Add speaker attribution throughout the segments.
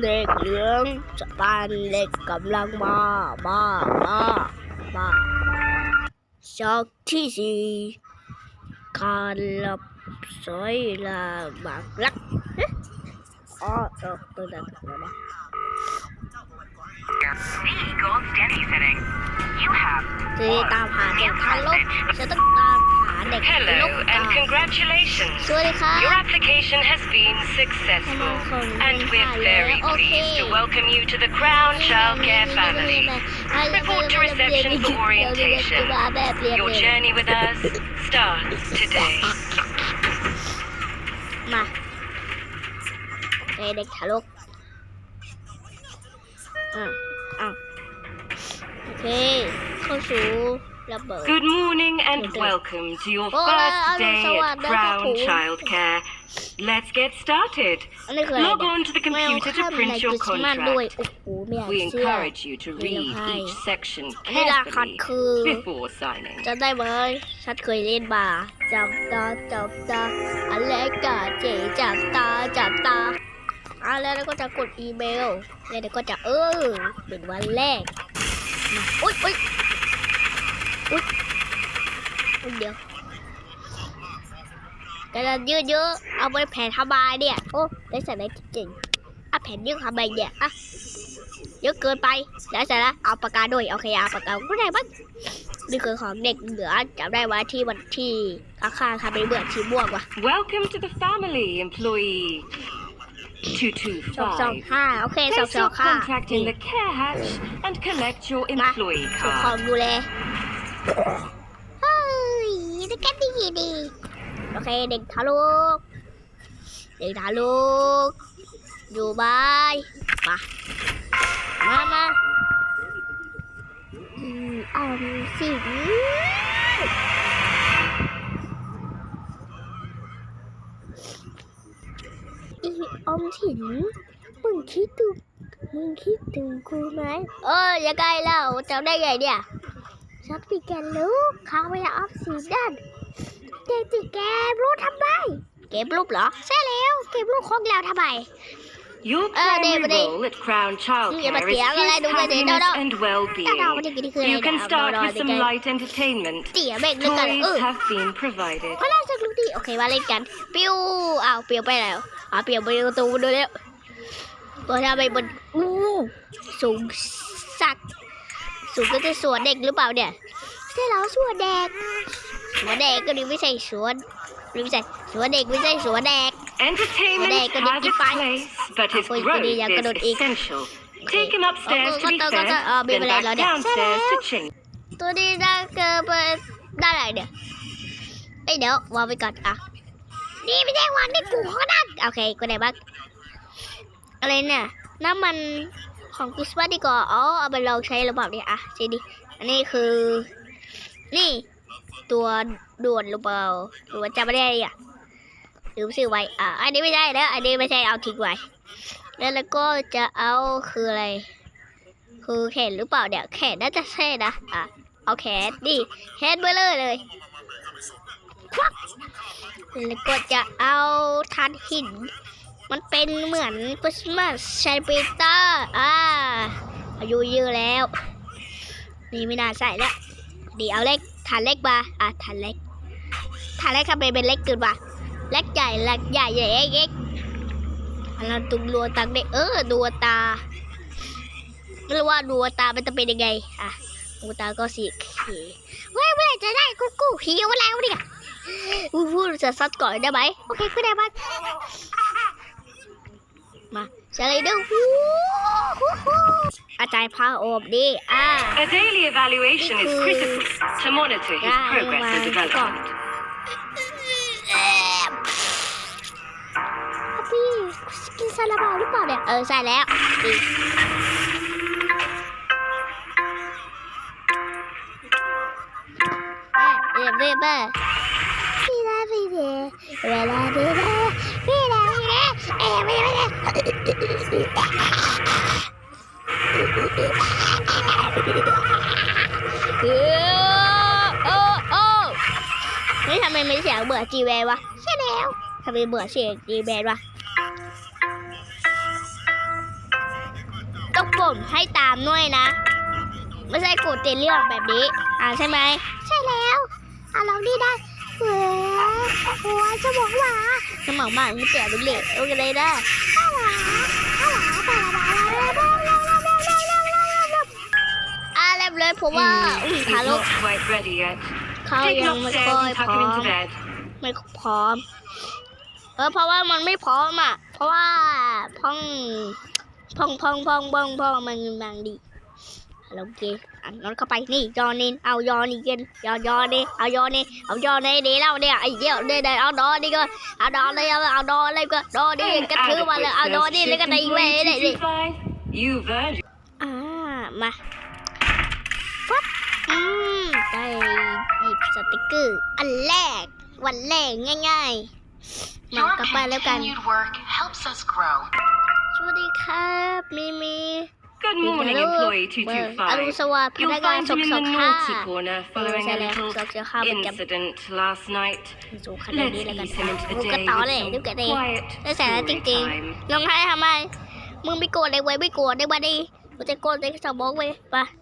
Speaker 1: เด็กเหลืองสปานเด็กกำลังมามามามาช็อกที่สี่การ เอ๊ะอ๋อเออตัวนั้นตัวนั้น
Speaker 2: The gold standing setting. You have
Speaker 1: จะตามหาเด็กทารกจะต้องตามหาเด็กทารก
Speaker 2: Hello
Speaker 1: ตา
Speaker 2: and
Speaker 1: ม
Speaker 2: congratulations.
Speaker 1: สวัสดีครับ
Speaker 2: Your application has been successful, and we're very pleased to welcome you to the Crown Childcare family. Report to reception for orientation. Your journey with us starts today.
Speaker 1: มาเอ้ยเด็กทารกอะอะโอเค เข้าสู่ ระเบิด
Speaker 2: Good morning and welcome to your
Speaker 1: Hola,
Speaker 2: first
Speaker 1: ano,
Speaker 2: day
Speaker 1: sawat
Speaker 2: at
Speaker 1: na
Speaker 2: Crown
Speaker 1: ako.
Speaker 2: Childcare. Let's get started.
Speaker 1: อันนี้คืออะไร
Speaker 2: Log
Speaker 1: เนี่ย
Speaker 2: on to the computer to print your
Speaker 1: ด้วย
Speaker 2: contract.
Speaker 1: โอ้โหไม่อยาก
Speaker 2: We
Speaker 1: เชื่อ
Speaker 2: encourage you to read
Speaker 1: Nilahay.
Speaker 2: each section
Speaker 1: อันนี้รหัส
Speaker 2: carefully
Speaker 1: คือ
Speaker 2: before signing.
Speaker 1: จำได้ไหมฉันเคยเล่นมาจับตาจับตาอะไรกาเจจับตาจับตาอะแล้วก็จะกดอีเมลแล้วเดี๋ยวก็จะเออเป็นวันแรกมาอุ้ยอุ้ยอุ้ยอุ๊ย เดี๋ยวกระดาษยืดเยอะเอาไปแผ่นทำบายเนี่ย โอ้ได้ใส่ได้จริงๆอะแผ่นยืดทำใบเนี่ยอะเยอะเกินไปแล้วเสร็จแล้วเอาปากกาด้วยโอเคเอาปากกาก็ได้บ้างนี่คือของเด็กเหลือจำได้ว่าที่วันที่ข้างๆค่ะเป็นเบื่อชีม่วงว่ะ
Speaker 2: Welcome to the family, employee.
Speaker 1: สองสอง
Speaker 2: 225.
Speaker 1: ห้าโอเคสอง
Speaker 2: Place
Speaker 1: สอ
Speaker 2: your
Speaker 1: งห้า
Speaker 2: contract in the care hatch and collect your
Speaker 1: มา
Speaker 2: employee
Speaker 1: ถูกคอม
Speaker 2: card.
Speaker 1: ดูแลเฮ้ย ดูกันดี โอเคเด็กทารกเด็กทารกอยู่บายมามามาอืมออมสินอีออมสินมึงคิดถึงมึงคิดถึงกูไหมเออยังไงเล่าจำได้ไงเนี่ยฉันปีแกนรู้เขาไม่ออฟสิน นั่นเด็กติแกมรู้ทำไม เก็บรูปเหรอ ใช่แล้ว เก็บรูปของเราทำไม
Speaker 2: Your
Speaker 1: Uh,
Speaker 2: primary
Speaker 1: David, eh.
Speaker 2: role at Crown Childcare
Speaker 1: but
Speaker 2: is
Speaker 1: the other
Speaker 2: his
Speaker 1: lad over there, no,
Speaker 2: happiness
Speaker 1: no.
Speaker 2: and well-being.
Speaker 1: เราไม่ได้กินคืออะไร
Speaker 2: You can
Speaker 1: นะ
Speaker 2: start
Speaker 1: รอ
Speaker 2: with
Speaker 1: ๆ
Speaker 2: some
Speaker 1: เดี๋ยว
Speaker 2: light entertainment.
Speaker 1: เตี๋ยเบกนึกกัน
Speaker 2: Toys
Speaker 1: เออ
Speaker 2: have been provided.
Speaker 1: ก็น่าจะรู้ดีโอเคมาเล่นกันปิ้วอ้าวเปียวไปแล้วอ้าวเปียวไปประตูดูแล้วตัวทำไปบนอู้สูงสักสูงก็จะสวนเด็กหรือเปล่าเนี่ยใช่แล้วสวนเด็ก สวนเด็กก็ดีไม่ใช่สวนหรือไม่ใช่สวนเด็กไม่ใช่สวนเด็ก
Speaker 2: Entertainment
Speaker 1: Today, gonna
Speaker 2: has
Speaker 1: keep
Speaker 2: its
Speaker 1: fine.
Speaker 2: place, but its
Speaker 1: Ako,
Speaker 2: growth
Speaker 1: hindi yan
Speaker 2: is
Speaker 1: ganun ik.
Speaker 2: essential. Take him upstairs
Speaker 1: Oh,
Speaker 2: to be
Speaker 1: kata-
Speaker 2: fed,
Speaker 1: kata- ah,
Speaker 2: then
Speaker 1: bibili
Speaker 2: back
Speaker 1: lang yan.
Speaker 2: downstairs to
Speaker 1: Sarap.
Speaker 2: change.
Speaker 1: ตัวนี้น่าจะเป็นได้อะไรเนี่ยเอ้ยเดี๋ยววางไปก่อนอะนี่ไม่ใช่วางในกูเขานั่นโอเคกูได้บ้างอะไรเนี่ยน้ำมันของคริสต์มาสดีกว่าอ๋อเอาไปลองใช้หรือเปล่าเนี่ยอะใช่ดิอันนี้คือ นี่ ตัวด่วนหรือเปล่าหรือว่าจำไม่ได้อะลืมซื้อไว้ อะอันนี้ไม่ใช่แล้ว อันนี้ไม่ใช่เอาทิ้งไว้ แล้วแล้วก็จะเอาคืออะไร คือแขนหรือเปล่าเนี่ยวแขนน่าจะใช่นะ อะ เอาแขนดิแขนเบลอเลยควักแล้วก็จะเอาทานหิน มันเป็นเหมือนคริสต์มาสชายปีเตอร์ อ่า อายุเยอะแล้ว นี่ไม่น่าใส่แล้ว ดีเอาเล็กฐานเล็กมาอะฐานเล็กฐานเล็กทำไมเป็นเล็กเกินวะเล็กใหญ่เล็กใหญ่ใหญ่เอ็กเอ็กอันนั้นตุ้งรัวตังเด็กเออดัวตาไม่รู้ว่าดวงตามันจะเป็นยังไงอะดวงตาก็สีเขียวเฮ้ยเมื่อไหร่จะได้กูกูเขียวแล้วเนี่ยพูดพูดจะซัดก่อนได้ไหมโอเคก็ได้บ้างมาสไลเดอร์ฮู้อ จารย์พาโอบดีอ่า
Speaker 2: A daily evaluation is
Speaker 1: Because-
Speaker 2: critical to monitor his
Speaker 1: Yeah,
Speaker 2: progress and
Speaker 1: well,
Speaker 2: development.
Speaker 1: พี่กินซาลาเปาหรือเปล่าเนี่ย เออ ใช่แล้วดีเอ๊ะเอ๊ะเอ๊ะพี่ลาพี่เดเวลาพี่เดพี่ลาพี่เดเอ๊ะไม่ไม่ไม่ เออเออเออนี่ทำไมไม่เสียงเบื่อจีแววะใช่แล้วทำไมเบื่อเสียงจีแววะผมให้ตามด้วยนะ ไม่ใช่กดเติดเรื่องแบบนี้ อ่าใช่ไหมใช่แล้วอะลองดีได้เฮ้ยหัวสมองหวาสมองหมาไม่เปลี่ยนเป็นเหล็กโอเคเลยได้อ่าเรียบเลย เพราะว่าอุ้ย
Speaker 2: He's
Speaker 1: ทารก
Speaker 2: not quite ready yet.
Speaker 1: เขา
Speaker 2: Take
Speaker 1: ยั
Speaker 2: him
Speaker 1: งไม่
Speaker 2: upstairs
Speaker 1: ค่อย
Speaker 2: and
Speaker 1: พ
Speaker 2: tuck
Speaker 1: ร้
Speaker 2: him
Speaker 1: อม
Speaker 2: into bed.
Speaker 1: ไม่พร้อม เออเพราะว่ามันไม่พร้อมอะ เพราะว่าพ่องพ่องพ่องพ่องพ่องพ่องมันมันดีโอเคอันนั้นเข้าไปนี่ยอนินเอายอนี่กินยอยอนี่เอายอนี่เอายอนี่ดีแล้วเนี่ยไอ้เดียวเดี๋ยวเอาดอนี่ก็เอาดอนี่เอาเอาดออะไรก็ดอนี่
Speaker 2: An
Speaker 1: กระทือมาเลยเอาดอ
Speaker 2: adequate
Speaker 1: นี่
Speaker 2: first
Speaker 1: แล้วก็
Speaker 2: shift
Speaker 1: ตีเว้ย
Speaker 2: employee
Speaker 1: ได้ดิ
Speaker 2: 225. You've earned
Speaker 1: อ่ามาปั๊บ อืมได้หยิบสติกเกอร์อันแรก วันแรกง่ายๆ มา
Speaker 3: Your
Speaker 1: กลับไปแล้วกัน
Speaker 3: continued work helps us grow.
Speaker 1: สวัสดีครับ มีมี
Speaker 2: Good morning,
Speaker 1: ลูก
Speaker 2: employee
Speaker 1: เปิดอรุณ
Speaker 2: 225.
Speaker 1: สวัสดิ์พ
Speaker 2: You'll
Speaker 1: นักงาน
Speaker 2: find
Speaker 1: ส
Speaker 2: him
Speaker 1: ก
Speaker 2: in
Speaker 1: ส
Speaker 2: the
Speaker 1: กค่ะ
Speaker 2: naughty corner
Speaker 1: เออ
Speaker 2: following
Speaker 1: ใช่
Speaker 2: a
Speaker 1: แล้ว
Speaker 2: little
Speaker 1: สกสกค่ะประจ
Speaker 2: incident last night. ำ
Speaker 1: สูงขนาด
Speaker 2: Let's
Speaker 1: นี้แล้วกัน
Speaker 2: ease him into the
Speaker 1: ลูกกระ
Speaker 2: day
Speaker 1: ต่อ
Speaker 2: with
Speaker 1: เลยลูกกระ
Speaker 2: some
Speaker 1: เด
Speaker 2: quiet
Speaker 1: ได้สาระจ
Speaker 2: story
Speaker 1: ริง
Speaker 2: time.
Speaker 1: ๆลองให้ทำไม มึงไม่โกรธเลยเว้ยไม่โกรธได้บ้าดิกูจะโกรธเลยสมองเว้ยไปไม่นั่งอะอะนั่งนี่อะนั่งกูนี่นะกูนั่งนี่เอากินเด่นอะ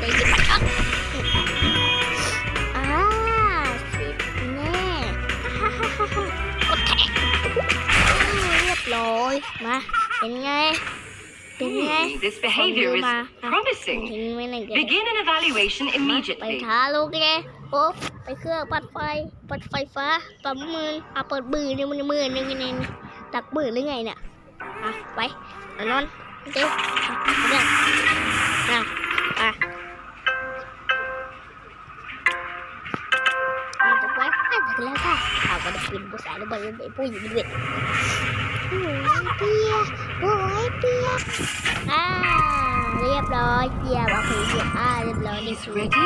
Speaker 1: โดยที่ปัดออกอ่าสิบแน่ฮ่าฮ่าฮ่าฮ่าโอเคเรียบร้อย มา เป็นไง เป็นไง
Speaker 2: Hmm, this คน behavior ดู is
Speaker 1: มาอะ
Speaker 2: promising.
Speaker 1: ทิ้งไว้หนึ่งเดียว
Speaker 2: Begin an evaluation
Speaker 1: ไป
Speaker 2: immediately.
Speaker 1: ท้าลูกเลยโอ๊บไปเครื่องปัดไฟ ปัดไฟฟ้าปั๊มมืออะเปิดมือเนี่ยมันมือหนึ่งเองตักบือหรือไงเนี่ย อะ ไปนอนนอนเดี๋ยวอะเนี่ยอะอะ ไปอะจะแล้วค่ะเอาก็ได้กินภาษาแล้วไปไปพูดอยู่ด้วยโอ้ยเปียโอ้ยเปียอ่าเรียบร้อยเปียบอกคือเปียอ่าเรียบร้อยนี่
Speaker 2: He's
Speaker 1: คือ
Speaker 2: ready.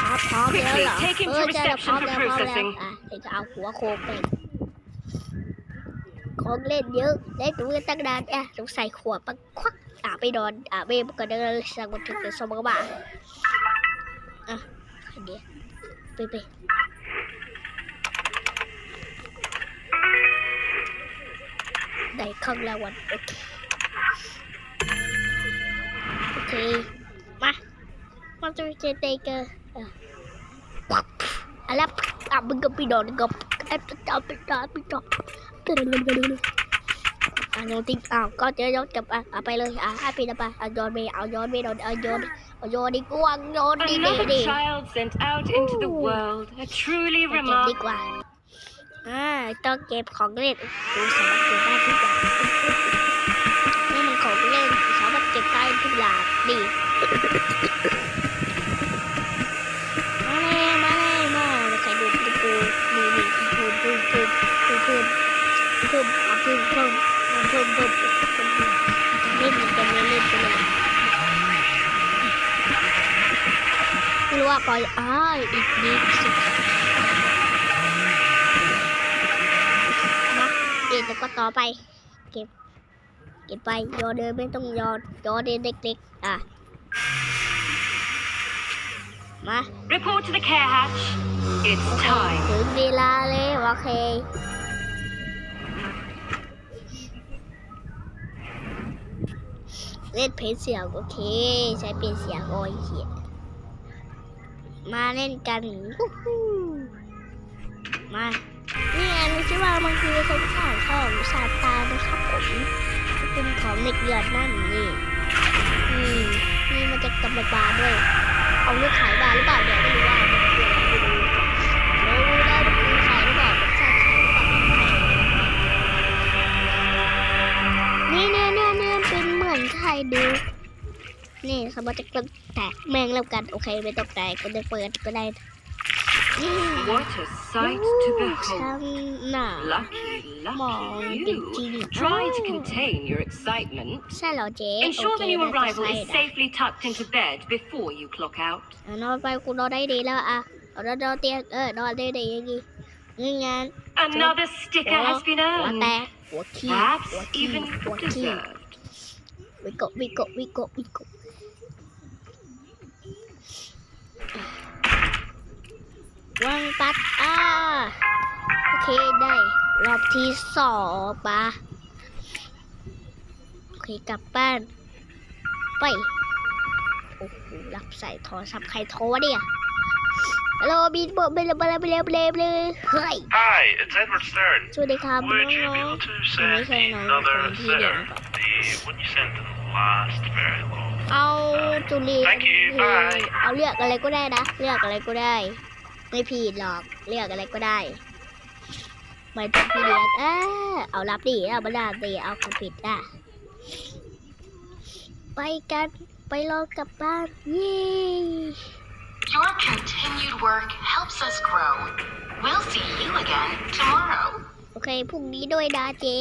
Speaker 1: ครับพร้อมแล้วเหรอ
Speaker 2: Quickly, take him
Speaker 1: เอ
Speaker 2: to
Speaker 1: อใช่แล้วพร้อม
Speaker 2: reception
Speaker 1: แล้ว
Speaker 2: for
Speaker 1: พร้อมแล้ว
Speaker 2: processing.
Speaker 1: อะเดี๋ยวจะเอาหัวโคกไปของเล่นเยอะได้ตัวตั้งนานอะต้องใส่ขวดปักควักอะไปนอนอะไปก็เดินสั่งบันทึกเป็นสมองบ้าอะเดี๋ยวไปไป ได้ข้างรางวัลโอเคโอเค มามาจะเจอเตเกอร์อะอะไรอะมึงก็ไปนอนกับไอ้ไปนอนไปนอนไปนอนอะโยนทิ้งอ้าวก็เจอย้อนกลับอะเอาไปเลยอะให้พี่นะไปเอาโยนไปเอาโยนไปโดนเอาโยนเอาโยนดีกว่าโยนดีดี
Speaker 2: Another
Speaker 1: ดี
Speaker 2: child sent out into the
Speaker 1: Ooh.
Speaker 2: world. A truly
Speaker 1: เก็บดี
Speaker 2: remarkable.
Speaker 1: อ่าต้องเก็บของเล่นดูสามารถเก็บได้ทุกอย่างนี่มันของเล่นสามารถเก็บได้ทุกอย่างดีมาเลยมาเลยมาใครดูดูดูดูดูดูดูดูดูดูเพิ่มเอาเพิ่มเพิ่มเพิ่มเพิ่มเพิ่มเพิ่มเล่นกันไปเล่นไปเลยไม่รู้ว่าปล่อยอ้ายอีกนิดสิมา เดี๋ยวก็ต่อไป เก็บ เก็บไปยอเดินไม่ต้องยอยอเดินเด็กๆอะมา
Speaker 2: Report to the care hatch. It's time.
Speaker 1: ถึงเวลาเลยโอเคเล่นเพลงเสียงโอเค ใช้เป็นเสียงโอยเขียนมาเล่นกันวู้ฮู้มา นี่ไงรู้ใช่ว่ามันคือสงสารของซาตานนะครับผมเป็นของเด็กเดือนนั่นนี่นี่นี่มันจะกำลังบาด้วย เอาลูกขายบาหรือเปล่าเนี่ยไม่รู้ว่ามันคืออะไรไม่รู้ไม่รู้ได้มันคือขายหรือเปล่ามันใช่ขายหรือเปล่านี่เนี่ยเนี่ยเนี่ยเป็นเหมือนไข่ดูนี่สมมติจะกดแตกแมงแล้วกันโอเคไม่ต้องแตกก็ได้เปิดก็ได้
Speaker 2: What a sight to
Speaker 1: ช่าง
Speaker 2: behold.
Speaker 1: หนา
Speaker 2: Lucky,
Speaker 1: Mom,
Speaker 2: lucky
Speaker 1: did
Speaker 2: you.
Speaker 1: you-
Speaker 2: Try to
Speaker 1: Oh.
Speaker 2: contain your excitement.
Speaker 1: ใช่เหรอเจ๊
Speaker 2: Ensure
Speaker 1: โอ
Speaker 2: the
Speaker 1: เค
Speaker 2: new
Speaker 1: น่าจะ
Speaker 2: arrival
Speaker 1: ใช่
Speaker 2: is
Speaker 1: นะ
Speaker 2: safely tucked into bed before you clock out.
Speaker 1: อะนอนไปกูนอนได้ดีแล้วอะเอานอนนอนเตียงเออนอนได้ดีอย่างงี้งี้งาน
Speaker 2: Another sticker has been
Speaker 1: หัว
Speaker 2: earned.
Speaker 1: แตกหัวขี้
Speaker 2: Perhaps
Speaker 1: หัวขี้
Speaker 2: even
Speaker 1: หัวขี้
Speaker 2: deserved.
Speaker 1: วิโกะวิโกะ วิโกะวิโกะวางปัดอ่าโอเคได้ รอบที่สองปะโอเคกลับบ้าน ไป โอ้โหรับสายโทรศัพท์ใครโทรวะเนี่ยฮัลโหลบินบอกเบลเบลเบลเบลเบลเฮ้ย
Speaker 4: Hi, it's Edward Stern.
Speaker 1: สวัสดีครับน้
Speaker 4: Would you
Speaker 1: อง
Speaker 4: be
Speaker 1: ๆ
Speaker 4: able to
Speaker 1: ยังไม่
Speaker 4: send
Speaker 1: เคยน้อง
Speaker 4: another
Speaker 1: คนที่เดียว
Speaker 4: letter?
Speaker 1: ก่อน
Speaker 4: The one you sent last very long.
Speaker 1: เอาจุลี
Speaker 4: Thank you,
Speaker 1: เพลง
Speaker 4: bye
Speaker 1: เอาเลือกอะไรก็ได้นะ เลือกอะไรก็ได้ ไม่ผิดหรอกเลือกอะไรก็ได้ไม่ต้องพี่เลี้ยงเออเอารับดิเอาบันดาลดิเอาคนผิดอะไปกันไปรอกลับบ้านเย้
Speaker 3: Your continued work helps us grow. We'll see you again tomorrow.
Speaker 1: โอเคพรุ่งนี้ด้วยนะเจ๊